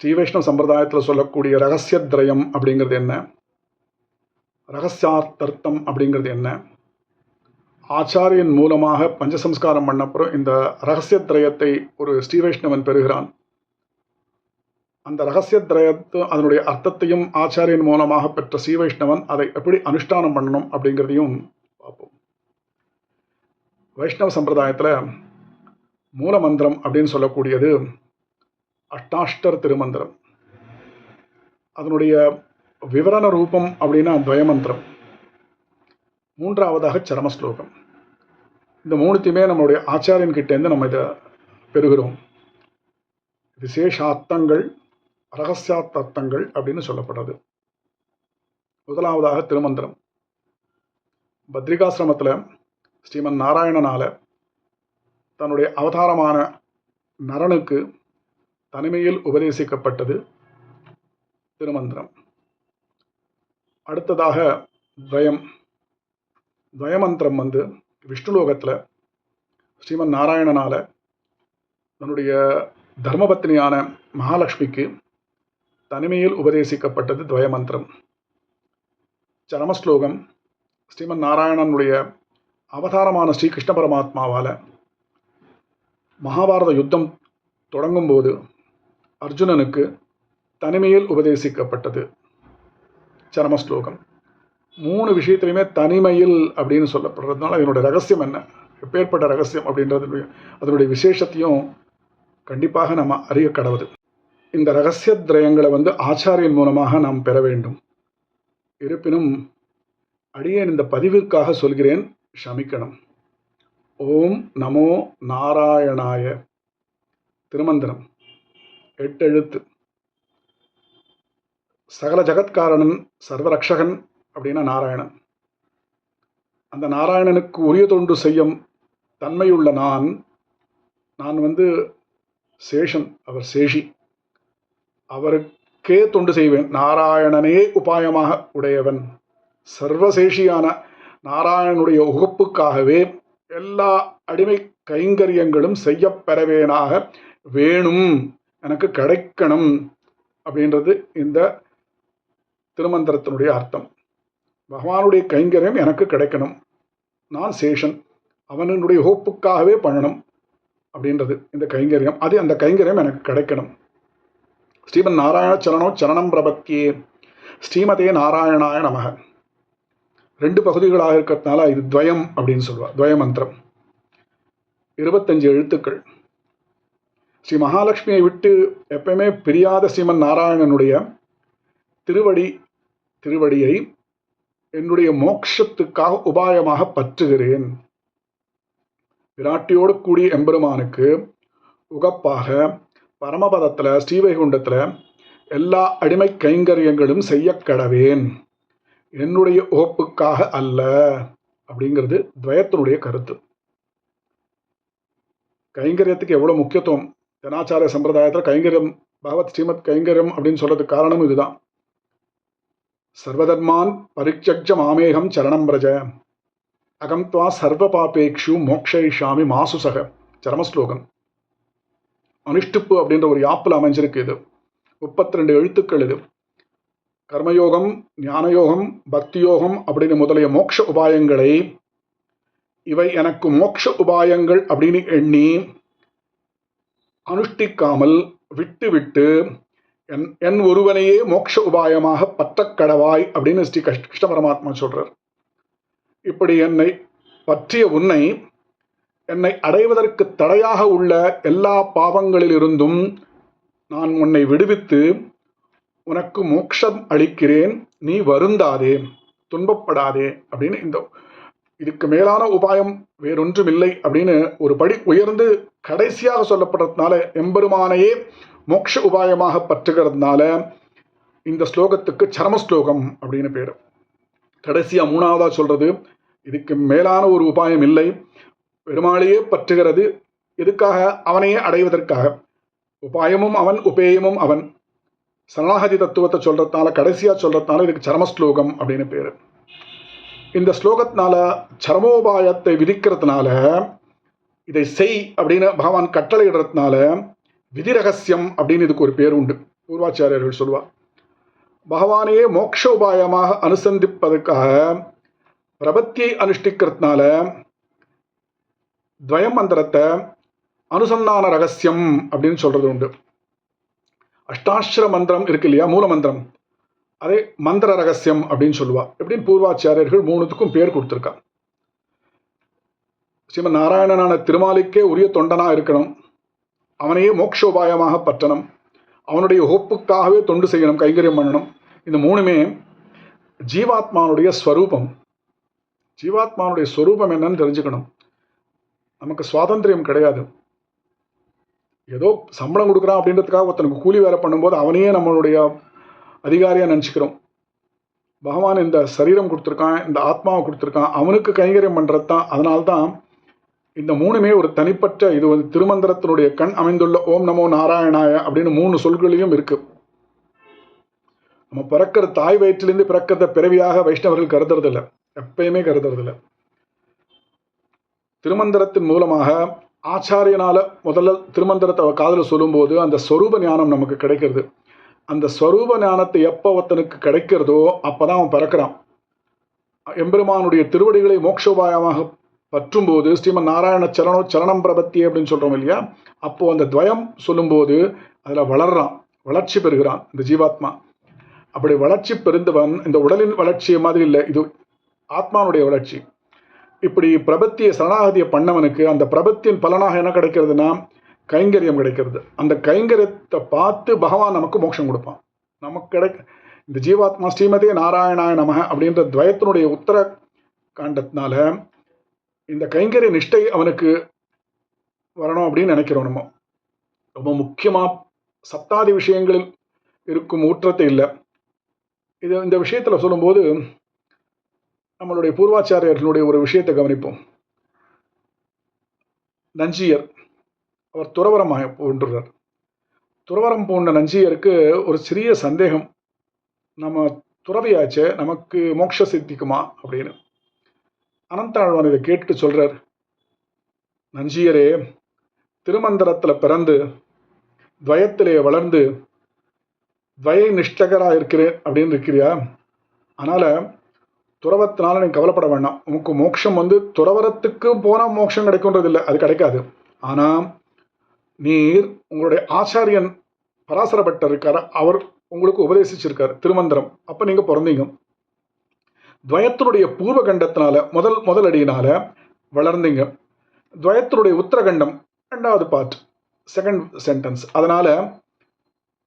ஸ்ரீ வைஷ்ணவ சம்பிரதாயத்தில் சொல்லக்கூடிய ரகசியத்ரயம் அப்படிங்கிறது என்ன? ரகசியார்த்தம் அப்படிங்கிறது என்ன? ஆச்சாரியன் மூலமாக பஞ்சசம்ஸ்காரம் பண்ணப்புறம் இந்த ரகசியத்ரயத்தை ஒரு ஸ்ரீ வைஷ்ணவன் பெறுகிறான். அந்த ரகசியத்ரயத்து அதனுடைய அர்த்தத்தையும் ஆச்சாரியன் மூலமாக பெற்ற ஸ்ரீ வைஷ்ணவன் அதை எப்படி அனுஷ்டானம் பண்ணணும் அப்படிங்கிறதையும் பார்ப்போம். வைஷ்ணவ சம்பிரதாயத்தில் மூலமந்திரம் அப்படின்னு சொல்லக்கூடியது அஷ்டாஷ்டர் திருமந்திரம். அதனுடைய விவரண ரூபம் அப்படின்னா துவயமந்திரம். மூன்றாவதாக சரம ஸ்லோகம் இந்த மூணுத்தையுமே நம்மளுடைய ஆச்சாரியன் கிட்டேருந்து நம்ம இதை பெறுகிறோம். விசேஷ அர்த்தங்கள் ரகசியார்த்தங்கள் அப்படின்னு சொல்லப்படுறது. முதலாவதாக திருமந்திரம். பத்ரிகாசிரமத்தில் ஸ்ரீமன் நாராயணனால் தன்னுடைய அவதாரமான நரனுக்கு தனிமையில் உபதேசிக்கப்பட்டது திருமந்திரம். அடுத்ததாக துவயம். துவயமந்திரம் வந்து விஷ்ணுலோகத்தில் ஸ்ரீமன் நாராயணனால் தன்னுடைய தர்மபத்னியான மகாலட்சுமிக்கு தனிமையில் உபதேசிக்கப்பட்டது துவயமந்திரம். சரமஸ்லோகம் ஸ்ரீமன் நாராயணனுடைய அவதாரமான ஸ்ரீகிருஷ்ண பரமாத்மாவால் மகாபாரத யுத்தம் தொடங்கும்போது அர்ஜுனனுக்கு தனிமையில் உபதேசிக்கப்பட்டது. சரம ஸ்லோகம் மூணு விஷயத்துலையுமே தனிமையில் அப்படின்னு சொல்லப்படுறதுனால அதனுடைய ரகசியம் என்ன? எப்பேற்பட்ட ரகசியம் அப்படின்றது அதனுடைய விசேஷத்தையும் கண்டிப்பாக நம்ம அறிய கடவுது. இந்த ரகசிய திரயங்களை வந்து ஆச்சாரியன் மூலமாக நாம் பெற வேண்டும். இருப்பினும் அடியேன் இந்த பதிவிற்காக சொல்கிறேன் ஷமிக்கணும் ஓம் நமோ நாராயணாய. திருமந்திரம். எட்டெழுத்து. சகல ஜகத்காரணன் சர்வரக்ஷகன் அப்படின்னா நாராயணன். அந்த நாராயணனுக்கு உரிய தொண்டு செய்யும் தன்மையுள்ள நான் நான் வந்து சேஷன் அவர் சேஷி. அவருக்கே தொண்டு செய்வேன். நாராயணனே உபாயமாக உடையவன். சர்வசேஷியான நாராயணனுடைய உகப்புக்காகவே எல்லா அடிமை கைங்கரியங்களும் செய்யப்பெறவேனாக வேணும். எனக்கு கிடைக்கணும் அப்படின்றது இந்த திருமந்திரத்தினுடைய அர்த்தம். பகவானுடைய கைங்கரியம் எனக்கு கிடைக்கணும். நான் சேஷன். அவனுடைய ஹோப்புக்காகவே பண்ணணும் அப்படின்றது இந்த கைங்கரியம். அது அந்த கைங்கரியம் எனக்கு கிடைக்கணும். ஸ்ரீமன் நாராயண சரணோ சரணம் பிரபத்தியே ஸ்ரீமதே நாராயணாய நமக. ரெண்டு பகுதிகளாக இருக்கிறதுனால இது துவயம் அப்படின்னு சொல்லுவார் துவய மந்திரம் இருபத்தஞ்சு எழுத்துக்கள். ஸ்ரீ மகாலட்சுமியை விட்டு எப்பயுமே பிரியாத ஸ்ரீமன் நாராயணனுடைய திருவடி திருவடியை என்னுடைய மோட்சத்துக்காக உபாயமாக பற்றுகிறேன். விராட்டியோடு கூடிய எம்பெருமானுக்கு உகப்பாக பரமபதத்தில் ஸ்ரீவைகுண்டத்தில் எல்லா அடிமை கைங்கரியங்களும் செய்ய கடவேன். என்னுடைய உகப்புக்காக அல்ல அப்படிங்கிறது துவயத்தினுடைய கருத்து. கைங்கரியத்துக்கு எவ்வளோ முக்கியத்துவம்? ஜனாச்சாரிய சம்பிரதாயத்தில் கைங்கரியம் பகவத் ஸ்ரீமத் கைங்கரியம் அப்படின்னு சொல்றதுக்கு காரணம் இதுதான். சர்வதர்மான் பரிச்சக்ஷ மாமேகம் சரணம் பிரஜ. அகம் துவா சர்வ பாபேக்ஷு மோக்ஷயிஷாமி மாசுசக. சரமஸ்லோகம். அனுஷ்டுப்பு அப்படின்ற ஒரு யாப்பில் அமைஞ்சிருக்கு இது. முப்பத்தி ரெண்டு எழுத்துக்கள் இது. கர்மயோகம் ஞானயோகம் பக்தி யோகம் அப்படின்னு முதலிய மோட்ச உபாயங்களை இவை எனக்கு மோட்ச உபாயங்கள் அப்படின்னு எண்ணி அனுஷ்டிக்காமல் விட்டுவிட்டு என் என் ஒருவனையே மோட்ச உபாயமாக பற்றக்கடவாய் அப்படின்னு ஸ்ரீ கஷ்ட கிருஷ்ண பரமாத்மா சொல்றார். இப்படி என்னை பற்றிய உன்னை என்னை அடைவதற்கு தடையாக உள்ள எல்லா பாவங்களிலிருந்தும் நான் உன்னை விடுவித்து உனக்கு மோட்சம் அளிக்கிறேன். நீ வருந்தாதே துன்பப்படாதே அப்படின்னு இந்த இதுக்கு மேலான உபாயம் வேறொன்றும் இல்லை அப்படின்னு ஒரு படி உயர்ந்து கடைசியாக சொல்லப்படுறதுனால எம்பெருமானையே மோட்ச உபாயமாக பற்றுகிறதுனால இந்த ஸ்லோகத்துக்கு சரம ஸ்லோகம் அப்படின்னு பேர். கடைசியாக மூணாவதாக சொல்கிறது இதுக்கு மேலான ஒரு உபாயம் இல்லை பெருமாளையே பற்றுகிறது எதுக்காக? அவனையே அடைவதற்காக. உபாயமும் அவன் உபேயமும் அவன். சரணாகதி தத்துவத்தை சொல்கிறதுனால கடைசியாக சொல்கிறதுனால இதுக்கு சரமஸ்லோகம் அப்படின்னு பேர். இந்த ஸ்லோகத்தினால சரமோபாயத்தை விதிக்கிறதுனால இதை செய் அப்படின்னு பகவான் கட்டளை இடுறதுனால விதி ரகசியம் அப்படின்னு இதுக்கு ஒரு பேர் உண்டு. பூர்வாச்சாரியர்கள் சொல்வா பகவானையே மோட்ச உபாயமாக அனுசந்திப்பதற்காக பிரபத்தியை அனுஷ்டிக்கிறதுனால துவயம் மந்திரத்தை அனுசந்தான ரகசியம் அப்படின்னு சொல்றது உண்டு. அஷ்டாட்சர மந்திரம் இருக்கு இல்லையா? மூல மந்திரம். அதே மந்திர ரகசியம் அப்படின்னு சொல்லுவா. எப்படின்னு பூர்வாச்சாரியர்கள் மூணுத்துக்கும் பேர் கொடுத்துருக்கா ஸ்ரீம நாராயணனான திருமாலிக்கே உரிய தொண்டனா இருக்கணும். அவனையே மோக்ஷோபாயமாக பற்றணும். அவனுடைய ஹோப்புக்காகவே தொண்டு செய்யணும் கைங்கரியம் பண்ணணும். இந்த மூணுமே ஜீவாத்மானுடைய ஸ்வரூபம். ஜீவாத்மானுடைய ஸ்வரூபம் என்னன்னு தெரிஞ்சுக்கணும். நமக்கு சுவாதந்திரம் கிடையாது. ஏதோ சம்பளம் கொடுக்குறான் அப்படின்றதுக்காக ஒருத்தனுக்கு கூலி வேலை பண்ணும்போது அவனையே நம்மளுடைய அதிகாரியாக நினச்சிக்கிறோம். பகவான் இந்த சரீரம் கொடுத்துருக்கான் இந்த ஆத்மாவை கொடுத்துருக்கான் அவனுக்கு கைங்கரியம் பண்ணுறது தான் அதனால்தான் இந்த மூணுமே ஒரு தனிப்பட்ட இது வந்து திருமந்திரத்தினுடைய கண் அமைந்துள்ள ஓம் நமோ நாராயணாய அப்படின்னு மூணு சொல்களையும் இருக்குது நம்ம பிறக்கிற தாய் வயிற்றிலிருந்து பிறக்கிறத பிறவியாக வைஷ்ணவர்கள் கருதுறதில்ல. எப்பயுமே கருதுறதில்ல. திருமந்திரத்தின் மூலமாக ஆச்சாரியனால முதல்ல திருமந்திரத்தை காதில் சொல்லும்போது அந்த ஸ்வரூப ஞானம் நமக்கு கிடைக்கிறது. அந்த ஸ்வரூப ஞானத்தை எப்போ ஒருத்தனுக்கு கிடைக்கிறதோ அப்பதான் அவன் பிறக்கிறான். எம்பெருமானுடைய திருவடிகளை மோட்சோபாயமாக பற்றும்போது ஸ்ரீமன் நாராயண சரணோ சரணம் பிரபத்தி அப்படின்னு சொல்கிறோம் இல்லையா? அப்போது அந்த துவயம் சொல்லும்போது அதில் வளர்றான் வளர்ச்சி பெறுகிறான் இந்த ஜீவாத்மா. அப்படி வளர்ச்சி பெருந்தவன் இந்த உடலின் வளர்ச்சியை மாதிரி இல்லை இது ஆத்மானுடைய வளர்ச்சி. இப்படி பிரபத்தியை சரணாகதியை பண்ணவனுக்கு அந்த பிரபத்தியின் பலனாக என்ன கிடைக்கிறதுனா கைங்கரியம் கிடைக்கிறது. அந்த கைங்கரியத்தை பார்த்து பகவான் நமக்கு மோட்சம் கொடுப்பான். நமக்கு கிடைக்க இந்த ஜீவாத்மா ஸ்ரீமதே நாராயணாய நமக அப்படின்ற துவயத்தினுடைய உத்தர காண்டத்தினால இந்த கைங்கரிய நிஷ்டை அவனுக்கு வரணும் அப்படின்னு நினைக்கிறோம் நம்ம. ரொம்ப முக்கியமாக சப்தாதி விஷயங்களில் இருக்கும் ஊற்றத்தை இல்லை. இது இந்த விஷயத்தில் சொல்லும்போது நம்மளுடைய பூர்வாச்சாரியர்களுடைய ஒரு விஷயத்தை கவனிப்போம். நஞ்சியர் அவர் துறவரமாக போன்றுறார் துறவரம் போன்ற நஞ்சியருக்கு ஒரு சிறிய சந்தேகம் நம்ம துறவியாச்சே நமக்கு மோட்ச சித்திக்குமா? அப்படின்னு. அனந்தாழ்வான் இதை கேட்டுட்டு சொல்கிறார் நஞ்சியரே திருமந்திரத்தில் பிறந்து துவயத்திலே வளர்ந்து துவய நிஷ்டகராக இருக்கிறேன் அப்படின்னு இருக்கிறியா? அதனால் துறவத்தினால நீ கவலைப்பட வேண்டாம். உனக்கு மோட்சம் வந்து துறவரத்துக்கு போனால் மோட்சம் கிடைக்குன்றது இல்லை அது கிடைக்காது. ஆனால் நீர் உங்களுடைய ஆச்சாரியன் பராசர பட்டர் இருக்கார் அவர் உங்களுக்கு உபதேசிச்சிருக்கார். திருமந்திரம். அப்போ நீங்கள் பிறந்தீங்க. துவயத்தினுடைய பூர்வ கண்டத்தினால முதல் முதல் அடியினால வளர்ந்தீங்க. துவயத்தினுடைய உத்தரகண்டம் ரெண்டாவது பார்ட் செகண்ட் சென்டென்ஸ் அதனால்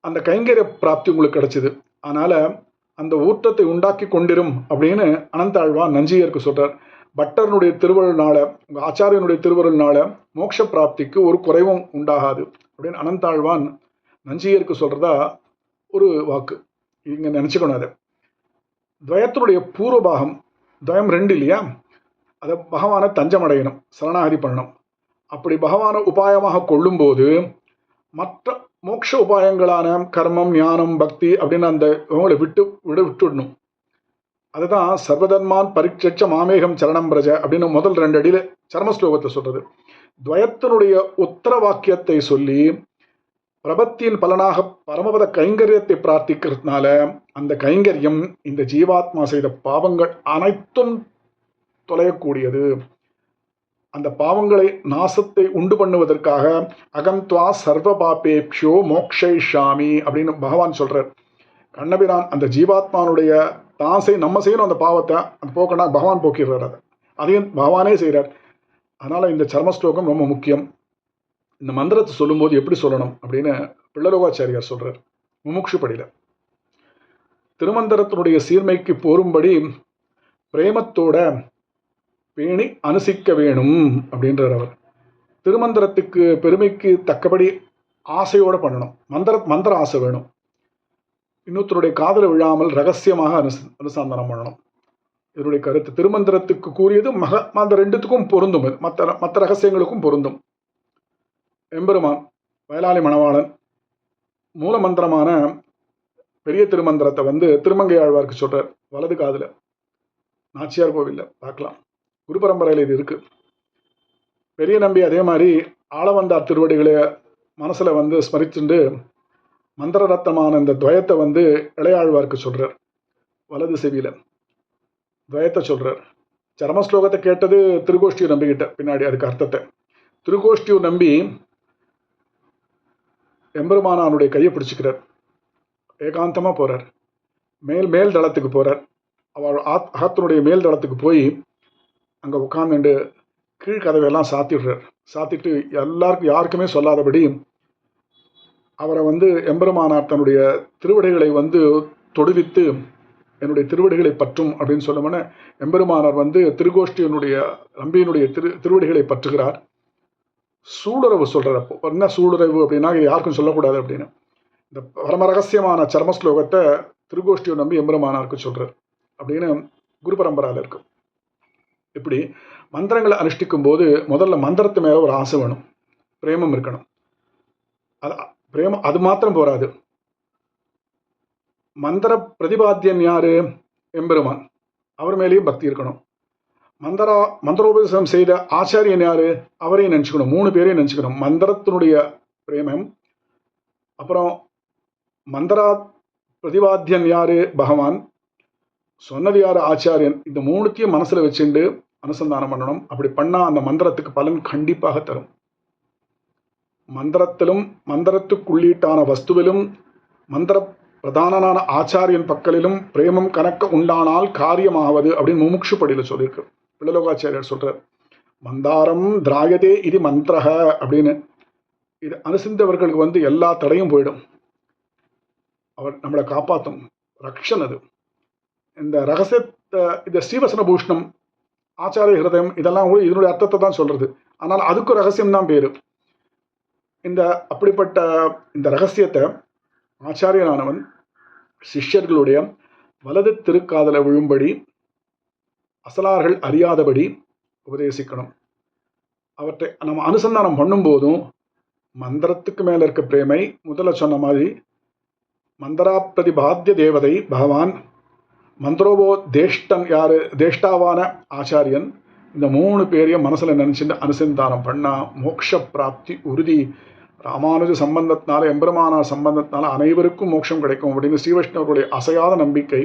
அந்த கைங்கரிய பிராப்தி உங்களுக்கு கிடைச்சிது. அதனால் அந்த ஊற்றத்தை உண்டாக்கி கொண்டிரும் அப்படின்னு அனந்தாழ்வான் நஞ்சியருக்கு சொல்கிறார் பட்டர்னுடைய திருவருள்னால ஆச்சாரியனுடைய திருவருள்னால மோட்ச பிராப்திக்கு ஒரு குறைவும் உண்டாகாது. அப்படின்னு அனந்தாழ்வான் நஞ்சியருக்கு சொல்றதா ஒரு வாக்கு. இங்க நினைச்சுக்கணும் அதை. துவயத்தினுடைய பூர்வபாகம் துவயம் ரெண்டு இல்லையா? அதை பகவானை தஞ்சமடையணும் சரணாகதி பண்ணணும் அப்படி பகவானை உபாயமாக கொள்ளும்போது மற்ற மோட்ச உபாயங்களான கர்மம் ஞானம் பக்தி அப்படின்னு அந்த இவங்களை விட்டு விட விட்டுடணும். அதுதான் சர்வதன்மான் பரீட்ச மாமேகம் சரணம் பிரஜ அப்படின்னு முதல் ரெண்டு அடியில் சர்ம ஸ்லோகத்தை சொல்றது. துவயத்தினுடைய உத்தர வாக்கியத்தை சொல்லி பிரபத்தியின் பலனாக பரமபத கைங்கரியத்தை பிரார்த்திக்கிறதுனால அந்த கைங்கரியம் இந்த ஜீவாத்மா செய்த பாவங்கள் அனைத்தும் தொலையக்கூடியது. அந்த பாவங்களை நாசத்தை உண்டு பண்ணுவதற்காக அகந்த்வா சர்வ பாப்பேப்ஷோ மோக்ஷயிஷாமி அப்படின்னு பகவான் சொல்றார். கண்ணபிரான் அந்த ஜீவாத்மானுடைய தான் செய் நம்ம செய்யணும் அந்த பாவத்தை அந்த போக்கனா பகவான் போக்கிடுறார் அதை. அதையும் பகவானே செய்கிறார் அதனால் இந்த சர்ம ஸ்லோகம் ரொம்ப முக்கியம். இந்த மந்திரத்தை சொல்லும்போது எப்படி சொல்லணும் அப்படின்னு பிள்ளலோகாச்சாரியார் சொல்றார். முமுட்சுப்படியில் திருமந்திரத்தினுடைய சீர்மைக்கு போரும்படி பிரேமத்தோட பேணி அனுசிக்க வேணும் அப்படின்றார் அவர். திருமந்திரத்துக்கு பெருமைக்கு தக்கபடி ஆசையோடு பண்ணணும். மந்திர மந்திர ஆசை வேணும். இன்னொருத்தருடைய காதல விழாமல் ரகசியமாக அனுச அனுசந்தானம் பண்ணணும். இதனுடைய கருத்து திருமந்திரத்துக்கு கூறியது மக அந்த ரெண்டுத்துக்கும் பொருந்தும். இது. மற்ற மற்ற ரகசியங்களுக்கும் பொருந்தும். எம்பெருமான் வயலாளி மணவாளன் மூல மந்திரமான பெரிய திருமந்திரத்தை வந்து திருமங்கை ஆழ்வார்க்கு சொல்கிறார் வலது காதில். நாச்சியார் கோவில்ல. பார்க்கலாம். குரு பரம்பரையில் இது இருக்குது பெரிய நம்பி அதே மாதிரி ஆளவந்தார் திருவடிகளை மனசில் வந்து ஸ்மரிச்சுண்டு மந்திர ரத்தமான இந்த துவயத்தை வந்து இளையாழ்வார்க்கு சொல்கிறார் வலது செவியில. துவயத்தை சொல்கிறார் சரம ஸ்லோகத்தை கேட்டது திருகோஷ்டியூர் நம்பிக்கிட்ட. பின்னாடி அதுக்கு அர்த்தத்தை. திருகோஷ்டியூர் நம்பி எம்பெருமானானுடைய கையை பிடிச்சிக்கிறார். ஏகாந்தமாக போகிறார் மேல் மேல் தளத்துக்கு போகிறார் அவள் ஆத் அகத்தினுடைய மேல் தளத்துக்கு போய் அங்கே உட்காந்துட்டு கீழ் கதவையெல்லாம் சாத்திடுறார். சாத்திட்டு எல்லாருக்கும் யாருக்குமே சொல்லாதபடி அவரை வந்து எம்பெருமானார் தன்னுடைய திருவடிகளை வந்து தொடுவித்து என்னுடைய திருவடிகளை பற்றும் அப்படின்னு சொன்னோம்னா எம்பெருமானார் வந்து திருகோஷ்டியனுடைய நம்பியினுடைய திரு திருவடிகளை பற்றுகிறார். சூடுறவு சொல்கிற அப்போ. என்ன சூடுறவு அப்படின்னா இது யாருக்கும் சொல்லக்கூடாது அப்படின்னு. இந்த பரம ரகசியமான சர்ம ஸ்லோகத்தை திருகோஷ்டியை நம்பி எம்பெருமானாருக்கு சொல்கிறார் அப்படின்னு குரு பரம்பராவில் இருக்கு. இப்படி மந்திரங்களை அனுஷ்டிக்கும் போது முதல்ல மந்திரத்து மேலே ஒரு ஆசை வேணும். பிரேமம் இருக்கணும். அது பிரேமம் அது மாத்திரம் போராது மந்திர பிரதிபாத்தியன் யாரு? எம்பெருமான். அவர் மேலேயும் பக்தி இருக்கணும். மந்திரா மந்திரோபதேசம் செய்த ஆச்சாரியன் யாரு? அவரையும் நினச்சிக்கணும். மூணு பேரையும் நினச்சிக்கணும். மந்திரத்தினுடைய பிரேமம். அப்புறம் மந்திரா பிரதிபாத்தியன் யாரு? பகவான். சொன்னது யாரு? ஆச்சாரியன். இந்த மூணுத்தையும் மனசில் வச்சுண்டு அனுசந்தானம் பண்ணணும். அப்படி பண்ணால் அந்த மந்திரத்துக்கு பலன் கண்டிப்பாக தரும். மந்திரத்திலும் மந்திரத்துக்குள்ளீட்டான வஸ்துவிலும் மந்திர பிரதானனான ஆச்சாரியன் பக்கலிலும் பிரேமம் கணக்க உண்டானால் காரியமாவது அப்படின்னு முமுட்சுப்படியில் சொல்லியிருக்கு. பிள்ளலோகாச்சாரியர் சொல்கிறார் மந்தாரம் திராயதே இது மந்திரக அப்படின்னு. இது அனுசிந்தவர்களுக்கு வந்து எல்லா தடையும் போயிடும். அவர் நம்மளை காப்பாற்றும் ரக்ஷன் அது. இந்த ரகசியத்தை இந்த ஸ்ரீவசன பூஷ்ணம் ஆச்சாரிய ஹிருதயம் இதெல்லாம் கூட இதனுடைய அர்த்தத்தை தான் சொல்கிறது ஆனால் அதுக்கு ரகசியம் தான் பேர். இந்த அப்படிப்பட்ட இந்த ரகசியத்தை ஆச்சாரியனானவன் சிஷ்யர்களுடைய வலது திருக்காதல விழும்படி அசலார்கள் அறியாதபடி உபதேசிக்கணும். அவற்றை நம்ம அனுசந்தானம் பண்ணும்போதும் மந்திரத்துக்கு மேல இருக்க பிரேமை முதல்ல சொன்ன மாதிரி மந்திரா பாத்திய தேவதை பகவான் மந்திரோபோ தேஷ்டன் யாரு தேஷ்டாவான ஆச்சாரியன் இந்த மூணு பேரையும் மனசுல நினச்சிட்டு அனுசந்தானம் பண்ணால் மோட்ச பிராப்தி உறுதி. ராமானுஜ சம்பந்தத்தினால எம்பெருமானார் சம்பந்தத்தினால அனைவருக்கும் மோட்சம் கிடைக்கும் அப்படின்னு ஸ்ரீவைஷ்ணவர்களுடைய அசையாத நம்பிக்கை.